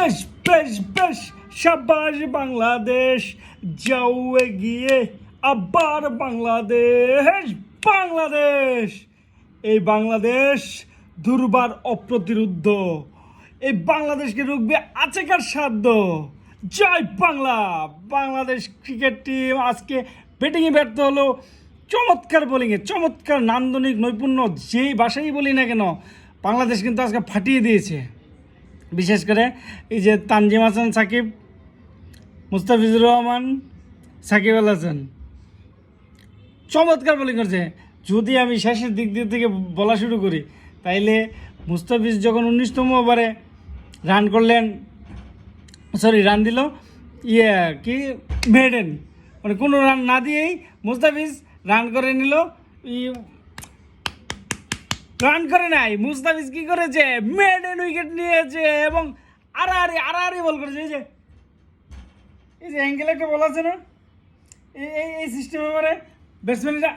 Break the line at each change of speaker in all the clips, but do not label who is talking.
বেশ বেশ বেশ সাবাস বাংলাদেশ, যাও এগিয়ে আবার বাংলাদেশ বাংলাদেশ। এই বাংলাদেশ দুর্বার অপ্রতিরুদ্ধ। এই বাংলাদেশকে রুখবে আচেকার সাধ্য? জয় বাংলা। বাংলাদেশ ক্রিকেট টিম আজকে ব্যাটিংয়ে ব্যর্থ হলো। চমৎকার বোলিংয়ে চমৎকার নান্দনিক নৈপুণ্য, যেই বাসাই বলি না কেন, বাংলাদেশ কিন্তু আজকে ফাটিয়ে দিয়েছে। বিশেষ করে এই যে তানজিম হাসান, সাকিব, মুস্তাফিজুর রহমান, সাকিব আল হাসান। চমৎকার বোলিং করছে। যদি আমি শেষের দিক দিয়ে থেকে বলা শুরু করি, তাইলে মুস্তাফিজ যখন উনিশতম ওভারে রান করলেন সরি রান দিল ইয়ে কি মেডেন মানে কোনো রান না দিয়েই মুস্তাফিজ রান করে নিল রান করে নাই মুস্তাফিজ কি করেছে? মেডেন উইকেট নিয়েছে এবং আড়াআড়ি আড়াআড়ি বল করেছে, এই যে। এই যে অ্যাঙ্গেল একটা বল আছে না? এই এই সিস্টেমে মানে ব্যাটসম্যানরা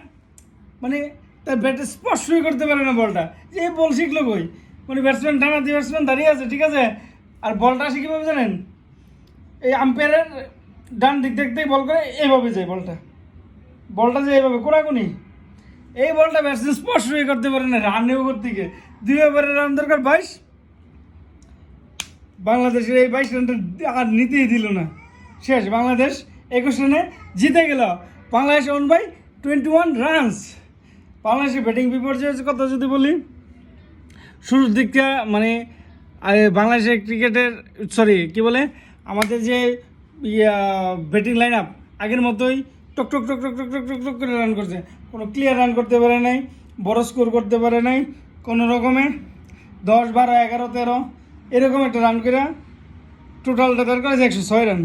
মানে তার ব্যাটে স্পর্শই করতে পারে না বলটা। যে এই বল শিখলো কই? মানে ব্যাটসম্যান টানা দিয়ে ব্যাটসম্যান দাঁড়িয়ে আছে, ঠিক আছে? আর বলটা আসে কীভাবে জানেন? এই আম্পায়ারের ডান দিক দেখতেই বল করে এইভাবে যায় বলটা। বলটা যে এইভাবে কোনাকুনি। এই বলটা ব্যাটসম্যান স্পর্শই করতে পারে না রানেও করতে গিয়ে দুই ওভারের রান দরকার বাইশ। বাংলাদেশের এই বাইশ রানটা আর নিতেই দিল না। শেষ, বাংলাদেশ একুশ রানে জিতে গেল। Bangladesh won by twenty one runs বাংলাদেশের ব্যাটিং বিপর্যয়ের কথা যদি বলি। শুরুর দিকটা মানে বাংলাদেশের ক্রিকেটের সরি কি বলে? আমাদের যে ব্যাটিং লাইন আপ আগের মতোই টক টক টক টক টক টক টক টক করে রান করছে। কোনো ক্লিয়ার রান করতে পারে নাই, বড় স্কোর করতে পারে নাই, কোনো রকমে দশ, বারো, এগারো, তেরো, এরকম একটা রান করে টোটালটা দরকার আছে একশো ছয় রান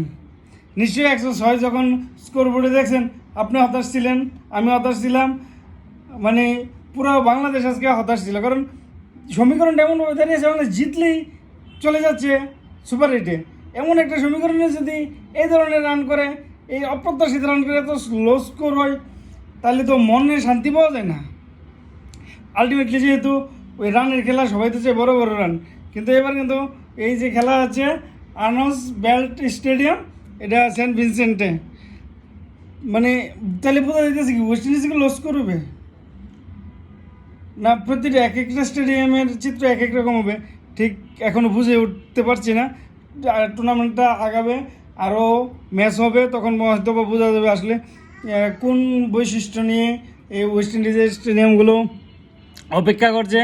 নিশ্চয়ই একশো ছয় যখন স্কোর বোর্ডে দেখছেন, আপনি হতাশ ছিলেন, আমি হতাশ ছিলাম মানে পুরো বাংলাদেশ আজকে হতাশ ছিল। কারণ সমীকরণটা এমনভাবে দাঁড়িয়েছে মানে জিতলেই চলে যাচ্ছে সুপার এইটে এমন একটা সমীকরণে যদি এই ধরনের রান করে এই অপ্রত্যাশিত রান করে এত লো স্কোর হয়, তাহলে তো মনে শান্তি পাওয়া যায় না। আলটিমেটলি যেহেতু ওই রানের খেলা সবাই তো চায় বড় বড় রান, কিন্তু এবার কিন্তু এই যে খেলা আছে আর্নস বেল্ট স্টেডিয়াম, এটা সেন্ট ভিনসেন্টে। মানে তাহলে বোঝা যাইতেছে কি ওয়েস্ট ইন্ডিজকে লস করবে না প্রতিটা এক একটা স্টেডিয়ামের চিত্র এক এক রকম হবে, ঠিক এখনও বুঝে উঠতে পারছি না। টুর্নামেন্টটা আগাবে আরও ম্যাচ হবে, তখন হয়তো বোঝা যাবে আসলে কোন বৈশিষ্ট্য নিয়ে এই ওয়েস্ট ইন্ডিজের স্টেডিয়ামগুলো অপেক্ষা করছে।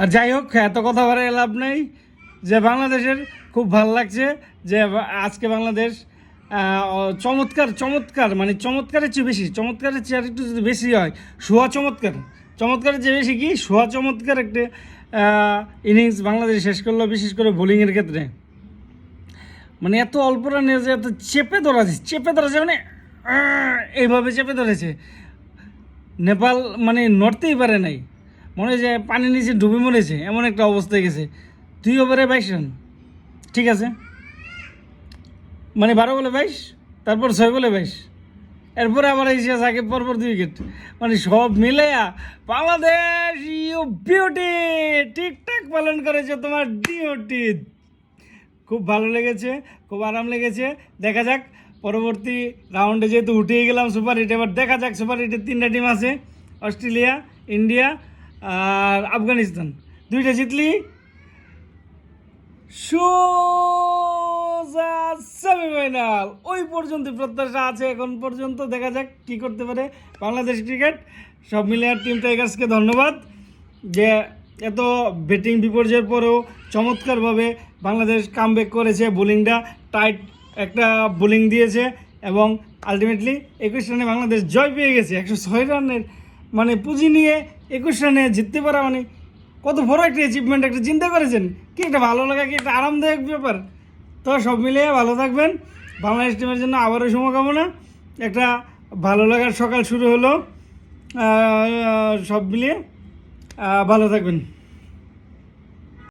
আর যাই হোক, এত কথা বলে লাভ নেই যে বাংলাদেশের খুব ভালো লাগছে যে আজকে বাংলাদেশ চমৎকার চমৎকার মানে চমৎকারের চেয়ে বেশি, চমৎকারের চেয়ে একটু যদি বেশি হয়, সোয়া চমৎকার। চমৎকারের চেয়ে বেশি কি? সোয়া চমৎকার একটা ইনিংস বাংলাদেশ শেষ করল, বিশেষ করে বোলিংয়ের ক্ষেত্রে। মানে এত অল্প রানে যে এত চেপে ধরেছে চেপে ধরেছে মানে এইভাবে চেপে ধরেছে। নেপাল মানে নড়তেই পারে নাই। মনে হয় যে পানির নিচে ডুবে মরেছে, এমন একটা অবস্থায় গেছে। দুই ওভারে বাইশ রান, ঠিক আছে? মানে বারো বলে বাইশ, তারপর ছয় বলে বাইশ। এরপরে আবার এসে থাকে পরপর দুই উইকেট মানে সব মিলেয়া বাংলাদেশ ইউ বিউটি ঠিকঠাক পালন করেছে তোমার ডিউটি খুব ভালো লেগেছে, খুব আরাম লেগেছে। দেখা যাক, পরবর্তী রাউন্ডে যেহেতু উঠেই গেলাম সুপার হিট এবার দেখা যাক সুপার হিটের তিনটা টিম আছে অস্ট্রেলিয়া ইন্ডিয়া আর আফগানিস্তান দুইটা জিতলি। সোজা সেমিফাইনাল ওই পর্যন্ত প্রত্যাশা আছে, এখন পর্যন্ত দেখা যাক কি করতে পারে বাংলাদেশ ক্রিকেট সব মিলে আর টিম টাইগার্সকে ধন্যবাদ। যে এত ব্যাটিং বিপর্যয়ের পরেও চমৎকারভাবে বাংলাদেশ কামব্যাক করেছে বোলিংটা। টাইট একটা বোলিং দিয়েছে এবং আলটিমেটলি একুশ রানে বাংলাদেশ জয় পেয়ে গেছে। একশো ছয় রানের মানে পুঁজি নিয়ে একুশ রানে জিততে পারা মানে কত বড় একটা অ্যাচিভমেন্ট একটা চিন্তা করেছেন? কি একটা ভালো লাগা, কি একটা আরামদায়ক ব্যাপার? তো সব মিলিয়ে ভালো থাকবেন। বাংলাদেশ টিমের জন্য আবারও শুভকামনা। একটা ভালো লাগার সকাল শুরু হলো। সব মিলিয়ে ভালো থাকবেন।